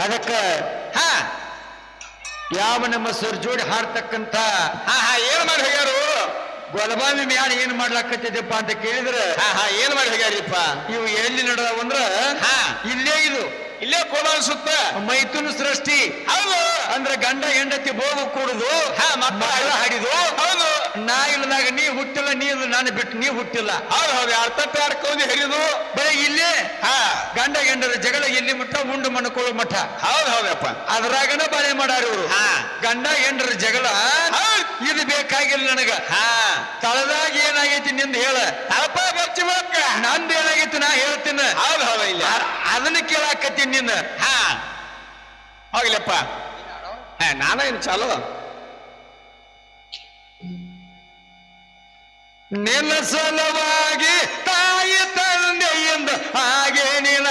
ಅದಕ್ಕ ಹಾ. ಯಾವ ನಮ್ಮ ಸರ್ ಜೋಡಿ ಹಾಡ್ತಕ್ಕಂಥ ಹಾ ಹಾ ಏನ್ ಮಾಡಿ ಹೋಗ್ಯಾರು? ಗೊಲಬಾಮಿ ಮ್ಯಾಲ ಏನ್ ಮಾಡ್ಲಾಕತ್ತಿದ್ದಪ್ಪ ಅಂತ ಕೇಳಿದ್ರೆ ಹಾ ಹಾ ಏನ್ ಮಾಡಿ ಹೋಗ್ಯಾರಿಪ್ಪ? ಇವು ಎಲ್ಲಿ ನಡೆದವಂದ್ರ ಹಾ. ಇಲ್ಲೇ ಇದು. ಇಲ್ಲೇ ಕೋಲಾರ ಸುತ್ತ? ಮೈತುನ ಸೃಷ್ಟಿ. ಹೌದು. ಅಂದ್ರೆ ಗಂಡ ಹೆಂಡತಿ ಬೋಗು ಕೂಡುದು. ಹಾ, ಮಕ್ಕಳ ಹಾಡಿದು. ಹೌದು ನಾ ಇಲ್ಲದಾಗ ನೀ ಹುಟ್ಟಿಲ್ಲ ನೀ ಇಲ್ಲ ನಾನು ಬಿಟ್ಟು ನೀವು ಹುಟ್ಟಿಲ್ಲ. ಹೌದು ಹೌದು ಯಾರ ಆಡ್ಕೊಂಡು ಹರಿದು ಬರೀ ಇಲ್ಲಿ ಹಾ. ಗಂಡ ಗಂಡರ ಜಗಳ ಇಲ್ಲಿ ಮಠ ಉಂಡು ಮಣ್ಕೊಳ್ಳೋ ಮಠ. ಹೌದು ಹೌದಪ್ಪ. ಅದ್ರಾಗನ ಬಾಳೆ ಮಾಡಾರ ಇವರು. ಹಾ. ಗಂಡ ಹೆಂಡ್ರ ಜಗಳ. ಇದು ಬೇಕಾಗಿಲ್ಲ ನನಗ. ಹಾ. ತಳದಾಗ ಏನಾಗೈತಿ ನಿಂದ ಹೇಳ. ತಳಪ ಬಚ್ಚಿ ನಂದು ಏನಾಗೈತಿ ನಾ ಹೇಳ್ತೀನಿ. ಹೌದು ಹೌದು ಇಲ್ಲ. ಅದನ್ನ ಕೇಳಾಕತ್ತೀನಿ ನಿನ್ನ. ಹಾ. ಹೋಗ್ಲಪ್ಪ. ಹಾ ನಾನೇನು ಚಾಲು? ನಿನ್ನ ಸಲುವಾಗಿ ತಾಯಿ ತಂದೆಯಿಂದ ಹಾಗೆ ನಿನ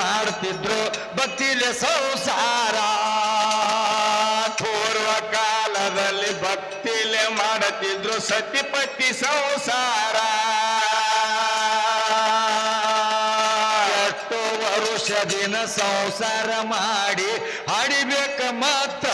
ಮಾಡ್ತಿದ್ರು, ಬತ್ತಿಲೆ ಸಂಸಾರ. ಪೂರ್ವ ಕಾಲದಲ್ಲಿ ಭಕ್ತಿಲೆ ಮಾಡುತ್ತಿದ್ರು ಸತಿಪತಿ ಸಂಸಾರ. ಎಷ್ಟು ವರುಷ ದಿನ ಸಂಸಾರ ಮಾಡಿ ಹಡಿಬೇಕ ಮತ್ತರ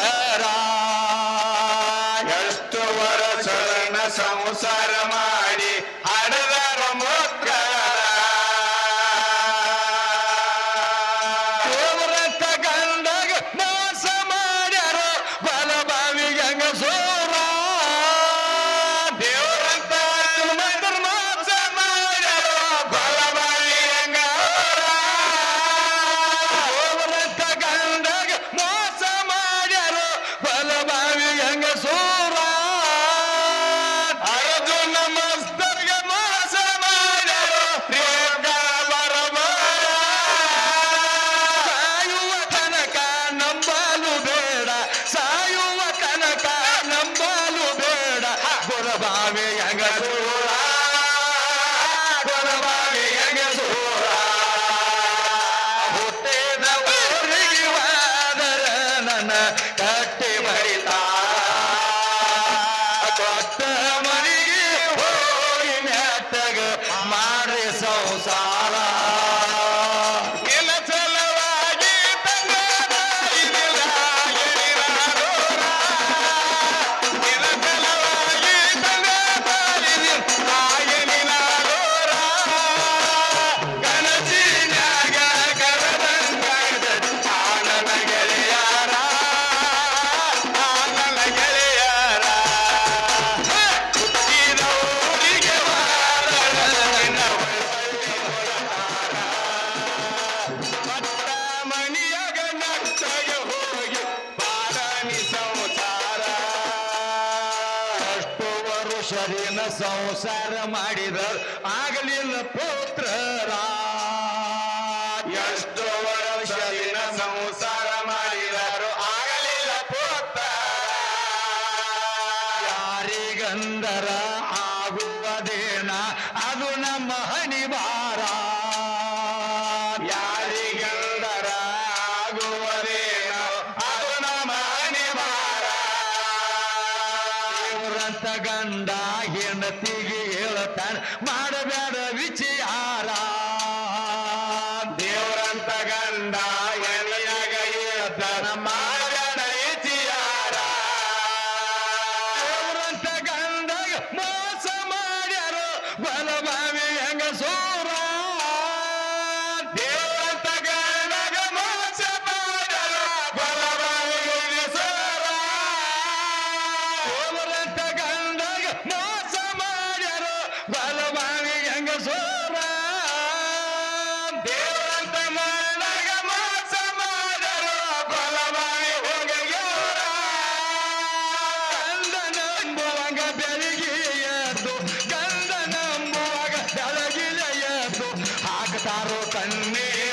ಸಂಸಾರ ಮಾಡಿದ ಆಗಲಿಲ್ಲ ಪುತ್ರರ. ಎಷ್ಟೋ ವರ್ಷದಿನ ಸಂಸಾರ ಮಾಡಿದರು ಆಗಲಿಲ್ಲ ಪುತ್ರ. ಯಾರಿಗಂದರ ಮಾಡಬೇಡ ಯಾರೋ ಕಣ್ಣೇ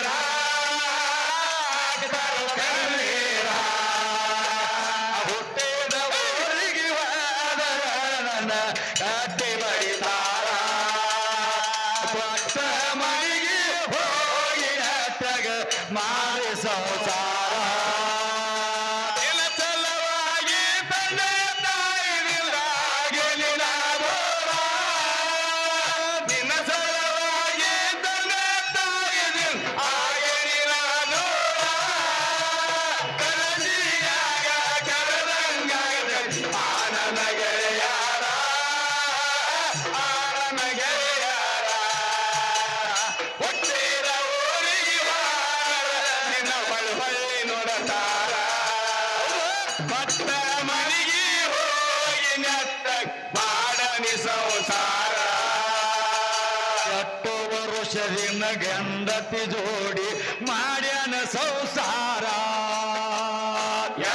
ಗಂಡತಿ ಜೋಡಿ ಮಾಡ್ಯನ ಸಂಸಾರ.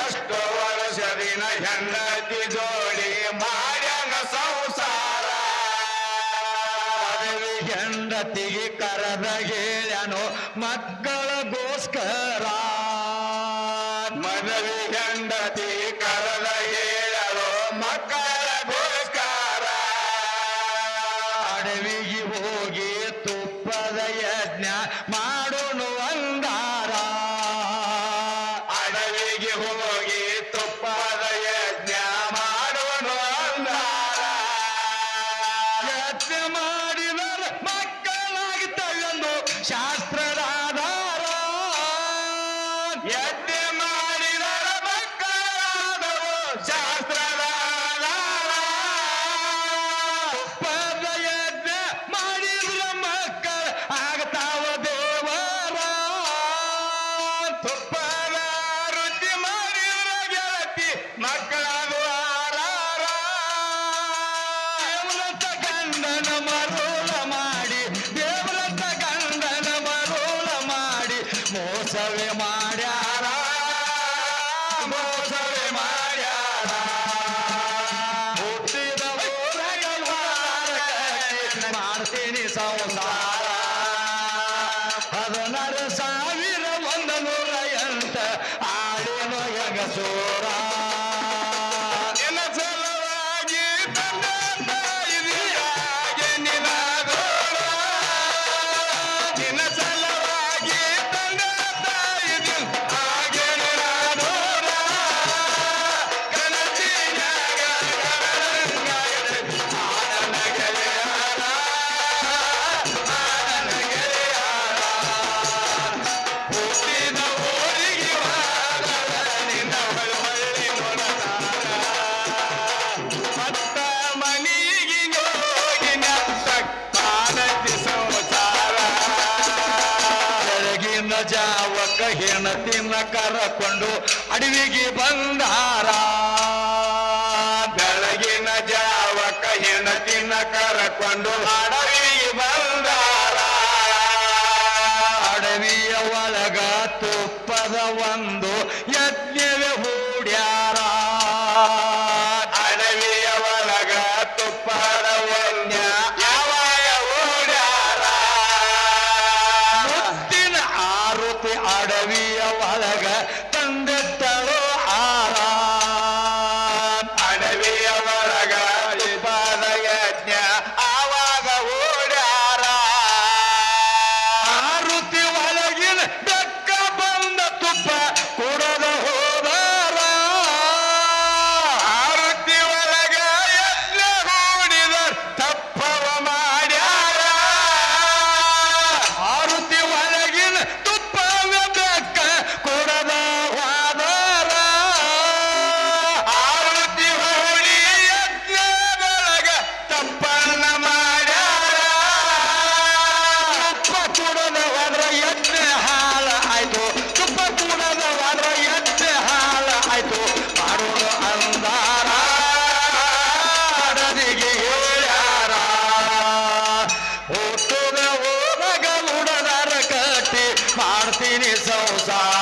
ಎಷ್ಟು ವರ್ಷದಿನ ಹೆಂಡತಿ ಜೋಡಿ ಮಾಡ್ಯನ ಸಂಸಾರ. ಹೆಂಡತಿಗೆ ಕರೆದ ಹೇಳ್ಯನು ಮಕ್ಕಳಗೋಸ್ಕರ ಹೋಗೇ ಮಗ ತಿನ್ನ ಕರಕೊಂಡು ಅಡವಿಗೆ ಬಂದಾರ. ಬೆಳಗಿನ ಜಾವಕ ತಿನ್ನ ಕರಕೊಂಡು ಹಾಡ Martinez Souza.